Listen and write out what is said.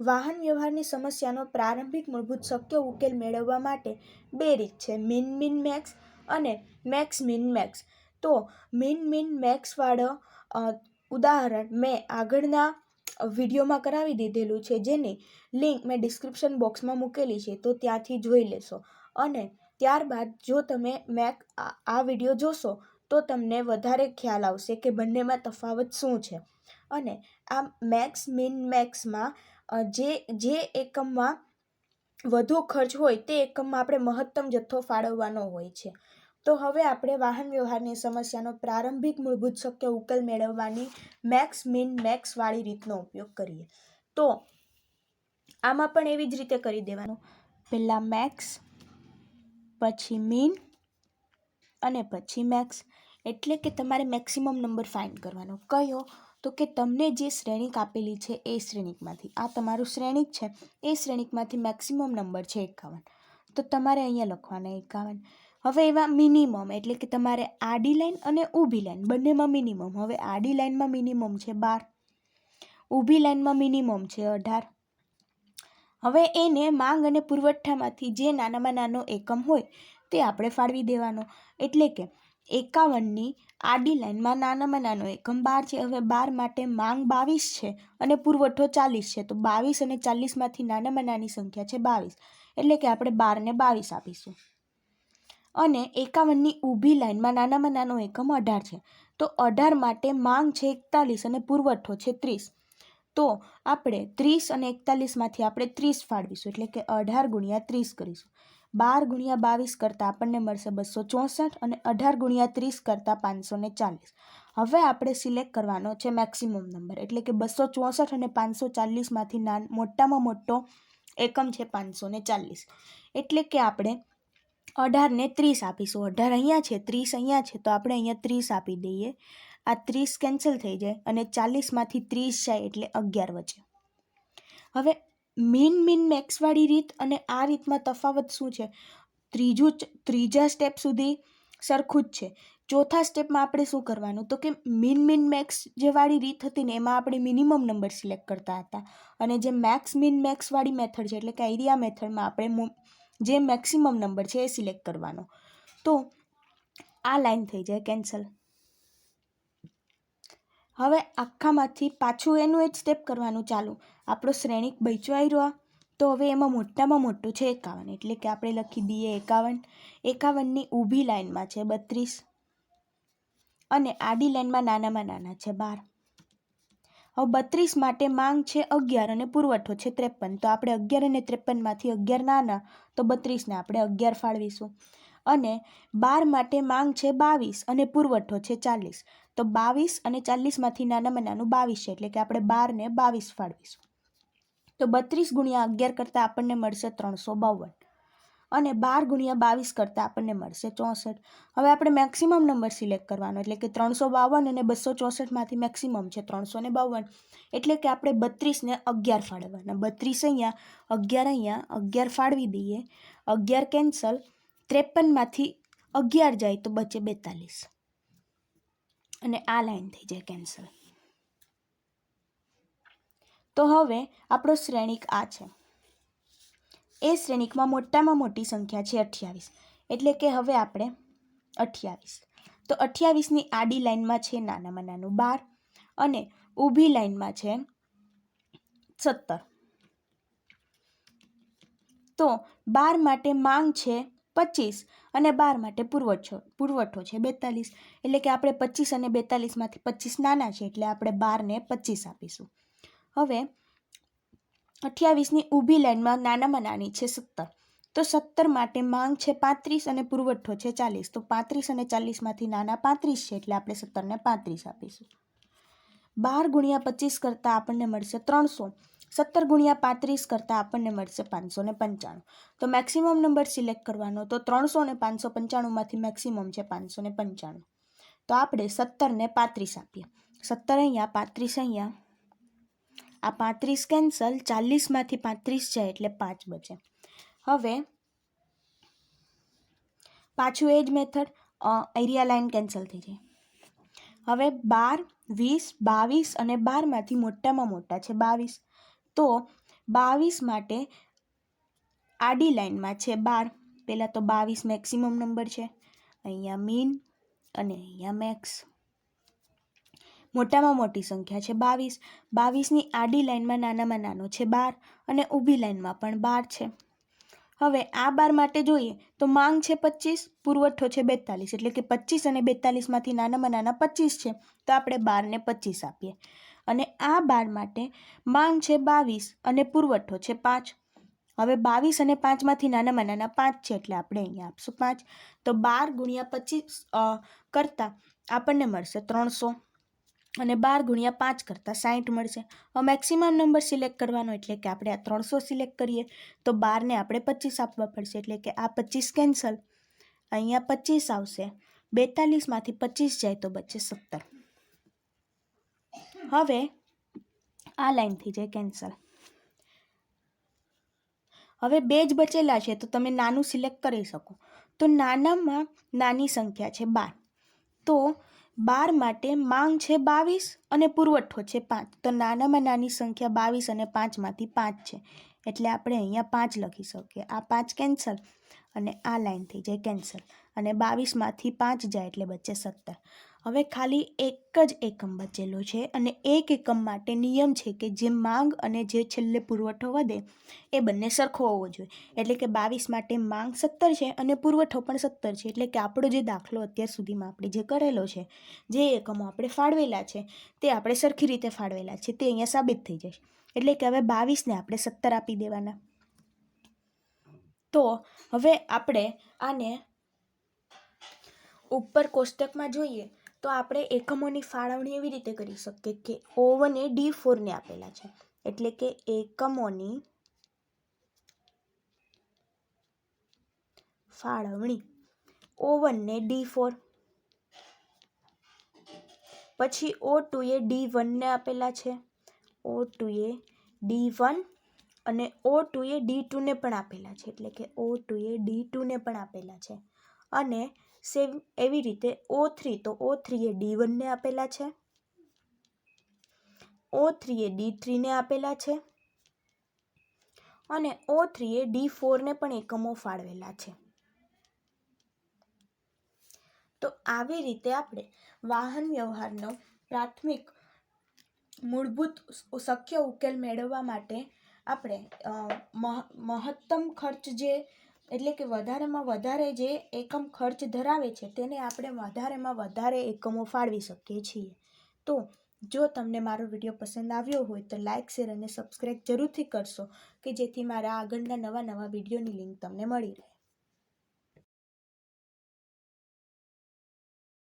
વાહન વ્યવહારની સમસ્યાનો પ્રારંભિક મૂળભૂત શક્ય ઉકેલ મેળવવા માટે બે રીત છે, મિન મિન મેક્સ અને મેક્સ મિન મેક્સ. તો મિન મિન મેક્સવાળો ઉદાહરણ મેં આગળના વિડીયોમાં કરાવી દીધેલું છે, જેની લિંક મેં ડિસ્ક્રિપ્શન બોક્સમાં મૂકેલી છે, તો ત્યાંથી જોઈ લેશો. અને ત્યારબાદ જો તમે મેક આ વીડિયો જોશો, તો તમને વધારે ખ્યાલ આવશે કે બંનેમાં તફાવત શું છે. અને આ મેક્સ મિન મેક્સમાં જે જે એકમમાં વધુ ખર્ચ હોય તે એકમમાં આપણે મહત્તમ જથ્થો ફાળવવાનો હોય છે. તો હવે આપણે વાહન વ્યવહારની સમસ્યાનો પ્રારંભિક મૂળભૂત શક્ય ઉકેલ મેળવવાની મેક્સ મિન મેક્સ વાળી રીતનો ઉપયોગ કરીએ. તો આમાં પણ એવી જ રીતે કરી દેવાનું. પહેલાં મેક્સ, પછી મિન અને પછી મેક્સ. એટલે કે તમારે મેક્સિમમ નંબર ફાઇન્ડ કરવાનો. કયો? તો કે તમને જે શ્રેણીક આપેલી છે એ શ્રેણિકમાંથી. આ તમારું શ્રેણિક છે. એ શ્રેણિકમાંથી મેક્સિમમ નંબર છે એકાવન. તો તમારે અહીંયા લખવાના એકાવન. હવે એવા મિનિમમ એટલે કે તમારે આડી લાઈન અને ઊભી લાઈન. બંનેમાં મિનિમમ. હવે આડી લાઈનમાં મિનિમમ છે બાર. ઊભી લાઈનમાં મિનિમમ છે અઢાર. હવે એને માંગ અને પુરવઠામાંથી જે નાનામાં નાનો એકમ હોય તે આપણે ફાળવી દેવાનો. એટલે કે એકાવનની આડી લાઇનમાં નાનામાં નાનો એકમ બાર છે. હવે બાર માટે માંગ બાવીસ છે અને પુરવઠો ચાલીસ છે. તો બાવીસ અને ચાલીસમાંથી નાનામાં નાની સંખ્યા છે બાવીસ. એટલે કે આપણે બારને બાવીસ આપીશું. અને એકાવનની ઊભી લાઈનમાં નાનામાં નાનો એકમ અઢાર છે. તો અઢાર માટે માંગ છે એકતાલીસ અને પુરવઠો છે ત્રીસ. તો આપણે ત્રીસ અને એકતાલીસમાંથી આપણે ત્રીસ ફાળવીશું. એટલે કે અઢાર ગુણ્યા ત્રીસ કરીશું. બાર ગુણ્યા બાવીસ કરતાં આપણને મળશે બસો ચોસઠ અને અઢાર ગુણ્યા ત્રીસ કરતાં પાંચસો ને ચાલીસ. હવે આપણે સિલેક્ટ કરવાનો છે મેક્સિમમ નંબર, એટલે કે બસો ચોસઠ અને પાંચસો ચાલીસમાંથી નાન મોટામાં મોટો એકમ છે પાંચસો ને ચાલીસ. એટલે કે આપણે અઢારને ત્રીસ આપીશું. અઢાર અહીંયા છે, ત્રીસ અહીંયા છે, તો આપણે અહીંયા ત્રીસ આપી દઈએ. આ ત્રીસ કેન્સલ થઈ જાય અને ચાલીસમાંથી ત્રીસ જાય એટલે અગિયાર વચ્ચે. હવે મીન મીન મેક્સવાળી રીત અને આ રીતમાં તફાવત શું છે? ત્રીજું ત્રીજા સ્ટેપ સુધી સરખું જ છે. ચોથા સ્ટેપમાં આપણે શું કરવાનું? તો કે મીન મીન મેક્સ જે વાળી રીત હતી ને એમાં આપણે મિનિમમ નંબર સિલેક્ટ કરતા હતા. અને જે મેક્સ મીન મેક્સવાળી મેથડ છે, એટલે કે આઈડિયા મેથડમાં આપણે જે મેક્સિમમ નંબર છે એ સિલેક્ટ કરવાનો. તો આ લાઈન થઈ જાય, કેન્સલ. હવે આખામાંથી પાછું એનું એ જ સ્ટેપ કરવાનું ચાલુ. આપણો શ્રેણિક બચવાઈ રહ્યો. તો હવે એમાં મોટામાં મોટું છે એકાવન. એટલે કે આપણે લખી દઈએ એકાવન. એકાવનની ઊભી લાઇનમાં છે બત્રીસ. અને આડી લાઇનમાં નાનામાં નાના છે બાર. હવે બત્રીસ માટે માંગ છે અગિયાર અને પુરવઠો છે ત્રેપન. તો આપણે અગિયાર અને ત્રેપનમાંથી અગિયાર નાના, તો બત્રીસને આપણે અગિયાર ફાળવીશું. અને બાર માટે માંગ છે બાવીસ અને પુરવઠો છે ચાલીસ. તો બાવીસ અને ચાલીસમાંથી નાનામાં નાનું બાવીસ છે, એટલે કે આપણે બારને બાવીસ ફાળવીશું. તો બત્રીસ ગુણ્યા અગિયાર કરતાં આપણને મળશે ત્રણસો બાવન. અને બાર ગુણ્યા બાવીસ કરતાં આપણને મળશે ચોસઠ. હવે આપણે મેક્સિમમ નંબર સિલેક્ટ કરવાનો, એટલે કે ત્રણસો બાવન અને બસો ચોસઠમાંથી મેક્સિમમ છે ત્રણસો ને બાવન. એટલે કે આપણે બત્રીસને અગિયાર ફાળવવાના. બત્રીસ અહીંયા, અગિયાર અહીંયા, અગિયાર ફાળવી દઈએ. અગિયાર કેન્સલ ત્રેપનમાંથી અગિયાર જાય તો બચે બેતાલીસ. અને આ લાઈન થઈ જાય કેન્સલ તો હવે આપણો શ્રેણિક આ છે. એ શ્રેણિકમાં મોટામાં મોટી સંખ્યા છે અઠ્યાવીસ. એટલે કે હવે આપણે અઠ્યાવીસ. તો અઠ્યાવીસની આડી લાઈનમાં છે નાનામાં નાનું બાર અને ઊભી લાઈનમાં છે સત્તર. તો બાર માટે માંગ છે પચીસ અને બાર માટે પુરવઠો પુરવઠો છે બેતાલીસ. એટલે કે આપણે પચીસ અને બેતાલીસમાંથી પચીસ નાના છે, એટલે આપણે બારને પચીસ આપીશું. હવે, અઠ્યાવીસની ઊભી લાઈનમાં નાનામાં નાની છે સત્તર. તો સત્તર માટે માંગ છે પાંત્રીસ અને પુરવઠો છે ચાલીસ. તો પાંત્રીસ અને ચાલીસમાંથી નાના પાંત્રીસ છે, એટલે આપણે સત્તરને પાંત્રીસ આપીશું. બાર ગુણ્યા પચીસ કરતાં આપણને મળશે ત્રણસો. સત્તર ગુણ્યા પાંત્રીસ કરતાં આપણને મળશે પાંચસો ને પંચાણું. તો મેક્સિમમ નંબર સિલેક્ટ કરવાનો, તો ત્રણસો ને પાંચસો પંચાણુંમાંથી મેક્સિમમ છે પાંચસો ને પંચાણું. તો આપણે સત્તરને પાંત્રીસ આપીએ. સત્તર અહીંયા, પાંત્રીસ અહીંયા. આ પાંત્રીસ કેન્સલ ચાલીસમાંથી પાંત્રીસ જાય એટલે પાંચ બચે. હવે, પાછું એ જ મેથડ એરિયા લાઇન કેન્સલ થઈ જાય. હવે બાર, વીસ, બાવીસ અને બારમાંથી મોટામાં મોટા છે બાવીસ. તો બાવીસ માટે આડી લાઇનમાં છે બાર. પહેલાં તો બાવીસ મેક્સિમમ નંબર છે. અહીંયા મીન અને અહીંયા મેક્સ મોટામાં મોટી સંખ્યા છે બાવીસ. બાવીસની આડી લાઈનમાં નાનામાં નાનો છે બાર અને ઊભી લાઈનમાં પણ બાર છે. હવે આ બાર માટે જોઈએ તો માંગ છે પચીસ, પુરવઠો છે બેતાલીસ. એટલે કે પચીસ અને બેતાલીસમાંથી નાનામાં નાના પચીસ છે. તો આપણે બારને પચીસ આપીએ. અને આ બાર માટે માંગ છે બાવીસ અને પુરવઠો છે પાંચ. હવે બાવીસ અને પાંચમાંથી નાનામાં નાના પાંચ છે એટલે આપણે અહીંયા આપશું પાંચ. તો બાર ગુણ્યા પચીસ કરતાં આપણને મળશે ત્રણસો. અને બાર ગુણ્યા પાંચ કરતાં સાઠ મળશે. હવે મેક્સિમમ નંબર સિલેક્ટ કરવાનો એટલે કે આપણે આ ત્રણસો સિલેક્ટ કરીએ તો બારને આપણે પચીસ આપવા પડશે એટલે કે આ પચીસ કેન્સલ. અહીંયા પચીસ આવશે. બેતાલીસમાંથી પચીસ જાય તો બચે સત્તર. હવે આ લાઈન થઈ જાય કેન્સલ હવે બે જ બચેલા છે, તો તમે નાનું સિલેક્ટ કરી શકો. તો નાનામાં નાની સંખ્યા છે બાર. તો બાર માટે માંગ છે બાવીસ અને પુરવઠો છે પાંચ. તો નાનામાં નાની સંખ્યા બાવીસ અને પાંચમાંથી પાંચ છે. એટલે આપણે અહીંયા પાંચ લખી શકીએ. આ પાંચ કેન્સલ અને આ લાઈન થઈ જાય કેન્સલ અને બાવીસમાંથી પાંચ જાય એટલે બચે સત્તર. હવે ખાલી એક જ એકમ બચેલો છે અને એક એકમ માટે નિયમ છે કે જે માંગ અને જે છેલ્લે પુરવઠો વધે એ બંને સરખો હોવો જોઈએ. એટલે કે બાવીસ માટે માંગ સત્તર છે અને પુરવઠો પણ સત્તર છે. એટલે કે આપણો જે દાખલો અત્યાર સુધીમાં આપણે જે કરેલો છે, જે એકમો આપણે ફાળવેલા છે, તે આપણે સરખી રીતે ફાળવેલા છે, તે અહીંયા સાબિત થઈ જશે. એટલે કે હવે બાવીસને આપણે સત્તર આપી દેવાના. તો હવે આપણે આને ઉપર કોષ્ટકમાં જોઈએ. તો આપણે એકમોની ફાળવણી એવી રીતે કરી શકીએ કે ઓ વન એ ડી ફોરને આપેલા છે. એટલે કે એકમોની ફાળવણી. ઓ વનને ડી ફોર. પછી ઓ ટુ એ ડી વનને આપેલા છે. O two A D one અને ઓ ટુ એ ડી ટુને પણ આપેલા છે. એટલે કે ઓ ટુ એ ડી ટુને પણ આપેલા છે. અને સેમ એવી રીતે ઓ થ્રી તો ઓ થ્રી એ ડી વનને આપેલા છે. ઓ થ્રી એ ડી થ્રીને આપેલા છે. અને ઓ થ્રી એ ડી ફોરને પણ એકમો ફાળવેલા છે. તો આવી રીતે આપણે વાહન વ્યવહારનો પ્રાથમિક મૂળભૂત શક્ય ઉકેલ મેળવવા માટે આપણે મહત્તમ ખર્ચ જે એટલે કે વધારેમાં વધારે જે એકમ ખર્ચ ધરાવે છે, તેને આપણે વધારેમાં વધારે એકમો ફાળવી શકીએ છીએ. તો જો તમને મારો વીડિયો પસંદ આવ્યો હોય તો લાઇક શેર અને સબસ્ક્રાઈબ જરૂરથી કરશો, કે જેથી મારા આગળના નવા નવા વિડીયોની લિંક તમને મળી રહે.